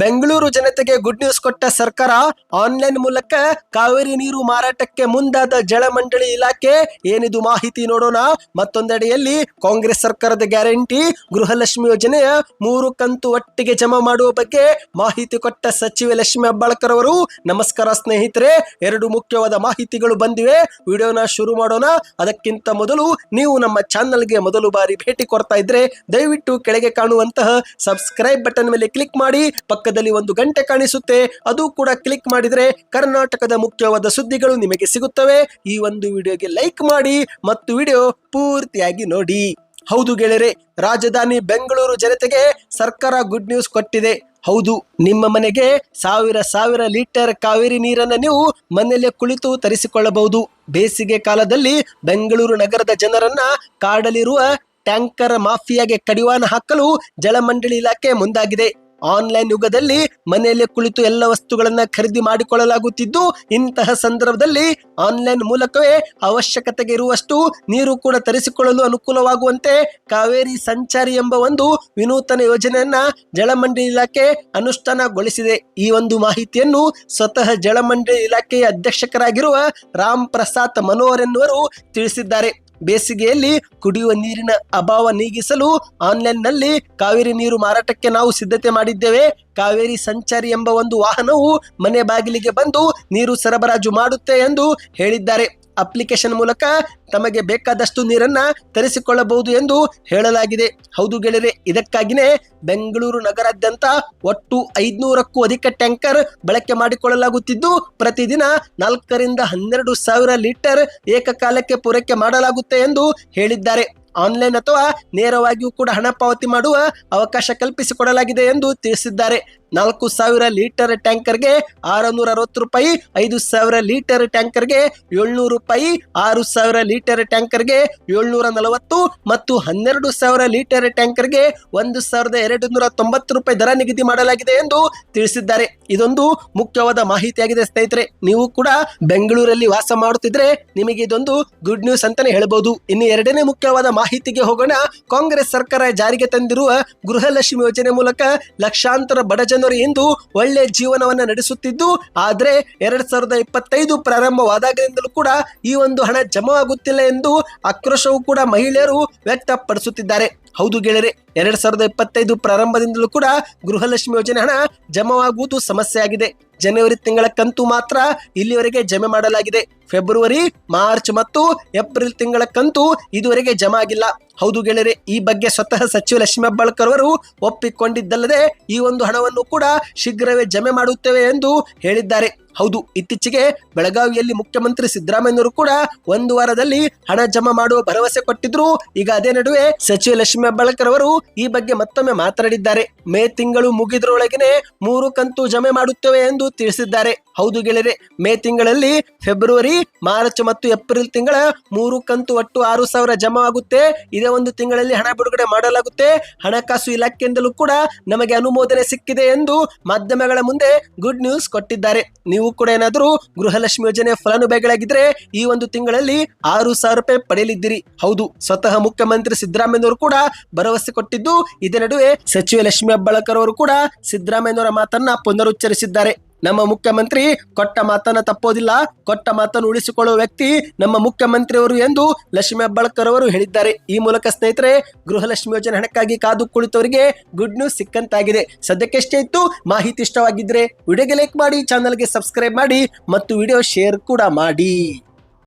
ಬೆಂಗಳೂರು ಜನತೆಗೆ good news ಕೊಟ್ಟ ಸರ್ಕಾರ ಆನ್ಲೈನ್ ಮೂಲಕ ಕಾವೇರಿ ನೀರು ಮಾರಾಟಕ್ಕೆ ಮುಂದಾದ ಜಲಮಂಡಳಿ ಇಲಾಖೆ ಏನಿದು ಮಾಹಿತಿ ನೋಡೋಣ. ಮತ್ತೊಂದೆಡೆಯಲ್ಲಿ ಕಾಂಗ್ರೆಸ್ ಸರ್ಕಾರದ ಗ್ಯಾರಂಟಿ ಗೃಹಲಕ್ಷ್ಮಿ ಯೋಜನೆಯ ಮೂರು ಕಂತು ಒಟ್ಟಿಗೆ ಜಮಾ ಮಾಡುವ ಬಗ್ಗೆ ಮಾಹಿತಿ ಕೊಟ್ಟ ಸಚಿವೆ ಲಕ್ಷ್ಮಿ ಹೆಬ್ಬಾಳ್ಕರ್ ಅವರು. ನಮಸ್ಕಾರ ಸ್ನೇಹಿತರೆ, ಎರಡು ಮುಖ್ಯವಾದ ಮಾಹಿತಿಗಳು ಬಂದಿವೆ. ವಿಡಿಯೋನ ಶುರು ಮಾಡೋಣ. ಅದಕ್ಕಿಂತ ಮೊದಲು ನೀವು ನಮ್ಮ ಚಾನಲ್ಗೆ ಮೊದಲು ಬಾರಿ ಭೇಟಿ ಕೊಡ್ತಾ ಇದ್ರೆ ದಯವಿಟ್ಟು ಕೆಳಗೆ ಕಾಣುವಂತಹ ಸಬ್ಸ್ಕ್ರೈಬ್ ಬಟನ್ ಮೇಲೆ ಕ್ಲಿಕ್ ಮಾಡಿ ಪಕ್ಕದಲ್ಲಿ ಒಂದು ಗಂಟೆ ಕಾಣಿಸುತ್ತೆ. ಅದು ಕೂಡ ಕ್ಲಿಕ್ ಮಾಡಿದ್ರೆ ಕರ್ನಾಟಕದ ಮುಖ್ಯವಾದ ಸುದ್ದಿಗಳು ನಿಮಗೆ ಸಿಗುತ್ತವೆ. ಈ ಒಂದು ವಿಡಿಯೋಗೆ ಲೈಕ್ ಮಾಡಿ ಮತ್ತು ವಿಡಿಯೋ ಪೂರ್ತಿಯಾಗಿ ನೋಡಿ. ಹೌದು ಗೆಳೆಯರೆ, ರಾಜಧಾನಿ ಬೆಂಗಳೂರು ಜನತೆಗೆ ಸರ್ಕಾರ ಗುಡ್ ನ್ಯೂಸ್ ಕೊಟ್ಟಿದೆ. ಹೌದು, ನಿಮ್ಮ ಮನೆಗೆ ಸಾವಿರ ಸಾವಿರ ಲೀಟರ್ ಕಾವೇರಿ ನೀರನ್ನು ನೀವು ಮನೆಯಲ್ಲೇ ಕುಳಿತು ತರಿಸಿಕೊಳ್ಳಬಹುದು. ಬೇಸಿಗೆ ಕಾಲದಲ್ಲಿ ಬೆಂಗಳೂರು ನಗರದ ಜನರನ್ನ ಕಾಡಲಿರುವ ಟ್ಯಾಂಕರ್ ಮಾಫಿಯಾಗೆ ಕಡಿವಾಣ ಹಾಕಲು ಜಲಮಂಡಳಿ ಇಲಾಖೆ ಮುಂದಾಗಿದೆ. ಆನ್ಲೈನ್ ಯುಗದಲ್ಲಿ ಮನೆಯಲ್ಲೇ ಕುಳಿತು ಎಲ್ಲ ವಸ್ತುಗಳನ್ನ ಖರೀದಿ ಮಾಡಿಕೊಳ್ಳಲಾಗುತ್ತಿದ್ದು, ಇಂತಹ ಸಂದರ್ಭದಲ್ಲಿ ಆನ್ಲೈನ್ ಮೂಲಕವೇ ಅವಶ್ಯಕತೆಗೆ ಇರುವಷ್ಟು ನೀರು ಕೂಡ ತರಿಸಿಕೊಳ್ಳಲು ಅನುಕೂಲವಾಗುವಂತೆ ಕಾವೇರಿ ಸಂಚಾರಿ ಎಂಬ ಒಂದು ವಿನೂತನ ಯೋಜನೆಯನ್ನ ಜಲಮಂಡಳಿ ಇಲಾಖೆ ಅನುಷ್ಠಾನಗೊಳಿಸಿದೆ. ಈ ಒಂದು ಮಾಹಿತಿಯನ್ನು ಸ್ವತಃ ಜಲಮಂಡಳಿ ಇಲಾಖೆಯ ಅಧ್ಯಕ್ಷಕರಾಗಿರುವ ರಾಮ್ ಪ್ರಸಾದ್ ಮನೋಹರ್ ಎನ್ನುವರು ತಿಳಿಸಿದ್ದಾರೆ. ಬೇಸಿಗೆಯಲ್ಲಿ ಕುಡಿಯುವ ನೀರಿನ ಅಭಾವ ನೀಗಿಸಲು ಆನ್ಲೈನ್ನಲ್ಲಿ ಕಾವೇರಿ ನೀರು ಮಾರಾಟಕ್ಕೆ ನಾವು ಸಿದ್ಧತೆ ಮಾಡಿದ್ದೇವೆ. ಕಾವೇರಿ ಸಂಚಾರಿ ಎಂಬ ಒಂದು ವಾಹನವು ಮನೆ ಬಾಗಿಲಿಗೆ ಬಂದು ನೀರು ಸರಬರಾಜು ಮಾಡುತ್ತೆ ಎಂದು ಹೇಳಿದ್ದಾರೆ. ಅಪ್ಲಿಕೇಶನ್ ಮೂಲಕ ತಮಗೆ ಬೇಕಾದಷ್ಟು ನೀರನ್ನ ತರಿಸಿಕೊಳ್ಳಬಹುದು ಎಂದು ಹೇಳಲಾಗಿದೆ. ಹೌದು ಗೆಳೆಯರೆ ಇದಕ್ಕಾಗಿಯೇ ಬೆಂಗಳೂರು ನಗರಾದ್ಯಂತ ಒಟ್ಟು ಐದುನೂರಕ್ಕೂ ಅಧಿಕ ಟ್ಯಾಂಕರ್ ಬಳಕೆ ಮಾಡಿಕೊಳ್ಳಲಾಗುತ್ತಿದ್ದು, ಪ್ರತಿದಿನ ನಾಲ್ಕರಿಂದ ಹನ್ನೆರಡು ಸಾವಿರ ಲೀಟರ್ ಏಕಕಾಲಕ್ಕೆ ಪೂರೈಕೆ ಮಾಡಲಾಗುತ್ತೆ ಎಂದು ಹೇಳಿದ್ದಾರೆ. ಆನ್ಲೈನ್ ಅಥವಾ ನೇರವಾಗಿಯೂ ಕೂಡ ಹಣ ಪಾವತಿ ಮಾಡುವ ಅವಕಾಶ ಕಲ್ಪಿಸಿಕೊಡಲಾಗಿದೆ ಎಂದು ತಿಳಿಸಿದ್ದಾರೆ. ನಾಲ್ಕು ಸಾವಿರ ಲೀಟರ್ ಟ್ಯಾಂಕರ್ಗೆ ಆರುನೂರ ಅರವತ್ತು ರೂಪಾಯಿ, ಐದು ಸಾವಿರ ಲೀಟರ್ ಟ್ಯಾಂಕರ್ಗೆ ಏಳ್ನೂರು ರೂಪಾಯಿ, ಆರು ಸಾವಿರ ಲೀಟರ್ ಟ್ಯಾಂಕರ್ಗೆ ಏಳ್ನೂರ ನಲವತ್ತು ಮತ್ತು ಹನ್ನೆರಡು ಸಾವಿರ ಲೀಟರ್ ಟ್ಯಾಂಕರ್ಗೆ ಒಂದು ಸಾವಿರದ ಎರಡು ನೂರ ತೊಂಬತ್ತು ರೂಪಾಯಿ ದರ ನಿಗದಿ ಮಾಡಲಾಗಿದೆ ಎಂದು ತಿಳಿಸಿದ್ದಾರೆ. ಇದೊಂದು ಮುಖ್ಯವಾದ ಮಾಹಿತಿಯಾಗಿದೆ ಸ್ನೇಹಿತರೆ. ನೀವು ಕೂಡ ಬೆಂಗಳೂರಲ್ಲಿ ವಾಸ ಮಾಡುತ್ತಿದ್ರೆ ನಿಮಗೆ ಇದೊಂದು ಗುಡ್ ನ್ಯೂಸ್ ಅಂತಾನೆ ಹೇಳಬಹುದು ಇನ್ನು ಎರಡನೇ ಮುಖ್ಯವಾದ ಮಾಹಿತಿಗೆ ಹೋಗೋಣ. ಕಾಂಗ್ರೆಸ್ ಸರ್ಕಾರ ಜಾರಿಗೆ ತಂದಿರುವ ಗೃಹಲಕ್ಷ್ಮಿ ಯೋಜನೆ ಮೂಲಕ ಲಕ್ಷಾಂತರ ಬಡ ಜನರು ಇಂದು ಒಳ್ಳೆ ಜೀವನವನ್ನ ನಡೆಸುತ್ತಿದ್ದು, ಆದ್ರೆ ಎರಡ್ ಸಾವಿರದ ಇಪ್ಪತ್ತೈದು ಪ್ರಾರಂಭವಾದಾಗಲಿಂದಲೂ ಕೂಡ ಈ ಒಂದು ಹಣ ಜಮವಾಗುತ್ತಿಲ್ಲ ಎಂದು ಆಕ್ರೋಶವೂ ಕೂಡ ಮಹಿಳೆಯರು ವ್ಯಕ್ತಪಡಿಸುತ್ತಿದ್ದಾರೆ. ಹೌದು ಗೆಳೆಯರೆ, ಎರಡ್ ಸಾವಿರದ ಇಪ್ಪತ್ತೈದು ಪ್ರಾರಂಭದಿಂದಲೂ ಕೂಡ ಗೃಹಲಕ್ಷ್ಮಿ ಯೋಜನೆ ಹಣ ಜಮವಾಗುವುದು ಸಮಸ್ಯೆ ಆಗಿದೆ ಜನವರಿ ತಿಂಗಳ ಕಂತು ಮಾತ್ರ ಇಲ್ಲಿವರೆಗೆ ಜಮೆ ಮಾಡಲಾಗಿದೆ. ಫೆಬ್ರವರಿ, ಮಾರ್ಚ್ ಮತ್ತು ಏಪ್ರಿಲ್ ತಿಂಗಳ ಕಂತು ಇದುವರೆಗೆ ಜಮಾ ಆಗಿಲ್ಲ. ಹೌದು ಗೆಳೆಯರೆ, ಈ ಬಗ್ಗೆ ಸ್ವತಃ ಸಚಿವ ಲಕ್ಷ್ಮೀ ಹೆಬ್ಬಾಳ್ಕರ್ ಅವರು ಒಪ್ಪಿಕೊಂಡಿದ್ದಲ್ಲದೆ ಈ ಒಂದು ಹಣವನ್ನು ಕೂಡ ಶೀಘ್ರವೇ ಜಮೆ ಮಾಡುತ್ತೇವೆ ಎಂದು ಹೇಳಿದ್ದಾರೆ. ಹೌದು, ಇತ್ತೀಚೆಗೆ ಬೆಳಗಾವಿಯಲ್ಲಿ ಮುಖ್ಯಮಂತ್ರಿ ಸಿದ್ದರಾಮಯ್ಯನವರು ಕೂಡ ಒಂದು ವಾರದಲ್ಲಿ ಹಣ ಜಮಾ ಮಾಡುವ ಭರವಸೆ ಕೊಟ್ಟಿದ್ರು. ಈಗ ಅದೇ ನಡುವೆ ಸಚಿವ ಲಕ್ಷ್ಮೀ ಹೆಬ್ಬಾಳ್ಕರ್ ಅವರು ಈ ಬಗ್ಗೆ ಮತ್ತೊಮ್ಮೆ ಮಾತನಾಡಿದ್ದಾರೆ. ಮೇ ತಿಂಗಳು ಮುಗಿದ್ರೊಳಗನೆ ಮೂರು ಕಂತು ಜಮೆ ಮಾಡುತ್ತೇವೆ ಎಂದು ತಿಳಿಸಿದ್ದಾರೆ. ಹೌದು ಗೆಳೆಯರೆ, ಮೇ ತಿಂಗಳಲ್ಲಿ ಫೆಬ್ರವರಿ, ಮಾರ್ಚ್ ಮತ್ತು ಏಪ್ರಿಲ್ ತಿಂಗಳ ಮೂರು ಕಂತು ಒಟ್ಟು ಆರು ಸಾವಿರ ಜಮಾ ಆಗುತ್ತೆ. ಇದೇ ಒಂದು ತಿಂಗಳಲ್ಲಿ ಹಣ ಬಿಡುಗಡೆ ಮಾಡಲಾಗುತ್ತೆ. ಹಣಕಾಸು ಇಲಾಖೆಯಿಂದಲೂ ಕೂಡ ನಮಗೆ ಅನುಮೋದನೆ ಸಿಕ್ಕಿದೆ ಎಂದು ಮಾಧ್ಯಮಗಳ ಮುಂದೆ ಗುಡ್ ನ್ಯೂಸ್ ಕೊಟ್ಟಿದ್ದಾರೆ. ನೀವು ಕೂಡ ಏನಾದರೂ ಗೃಹಲಕ್ಷ್ಮಿ ಯೋಜನೆ ಫಲಾನುಭವಿಗಳಾಗಿದ್ರೆ ಈ ಒಂದು ತಿಂಗಳಲ್ಲಿ ಆರು ಸಾವಿರ ರೂಪಾಯಿ ಪಡೆಯಲಿದ್ದೀರಿ. ಹೌದು, ಸ್ವತಃ ಮುಖ್ಯಮಂತ್ರಿ ಸಿದ್ದರಾಮಯ್ಯನವರು ಕೂಡ ಭರವಸೆ ಕೊಟ್ಟಿದ್ದು, ಇದೇ ನಡುವೆ ಸಚಿವ ಲಕ್ಷ್ಮಿ ಅಬ್ಬಳಕರ್ ಅವರು ಕೂಡ ಸಿದ್ದರಾಮಯ್ಯನವರ ಮಾತನ್ನ ಪುನರುಚ್ಚರಿಸಿದ್ದಾರೆ. ನಮ್ಮ ಮುಖ್ಯಮಂತ್ರಿ ಕೊಟ್ಟ ಮಾತನ್ನ ತಪ್ಪೋದಿಲ್ಲ. ಕೊಟ್ಟ ಮಾತನ್ನು ಉಳಿಸಿಕೊಳ್ಳುವ ವ್ಯಕ್ತಿ ನಮ್ಮ ಮುಖ್ಯಮಂತ್ರಿಯವರು ಎಂದು ಲಕ್ಷ್ಮಿ ಹೆಬ್ಬಾಳ್ಕರ್ ಅವರು ಹೇಳಿದ್ದಾರೆ. ಈ ಮೂಲಕ ಸ್ನೇಹಿತರೆ, ಗೃಹಲಕ್ಷ್ಮಿ ಯೋಜನೆ ಹಣಕ್ಕಾಗಿ ಕಾದು ಕುಳಿತವರಿಗೆ ಗುಡ್ ನ್ಯೂಸ್ ಸಿಕ್ಕಂತಾಗಿದೆ. ಸದ್ಯಕ್ಕೆಷ್ಟೇ ಇತ್ತು, ಮಾಹಿತಿ ಇಷ್ಟವಾಗಿದ್ರೆ ವಿಡಿಯೋಗೆ ಲೈಕ್ ಮಾಡಿ ಚಾನಲ್ಗೆ ಸಬ್ಸ್ಕ್ರೈಬ್ ಮಾಡಿ ಮತ್ತು ವಿಡಿಯೋ ಶೇರ್ ಕೂಡ ಮಾಡಿ.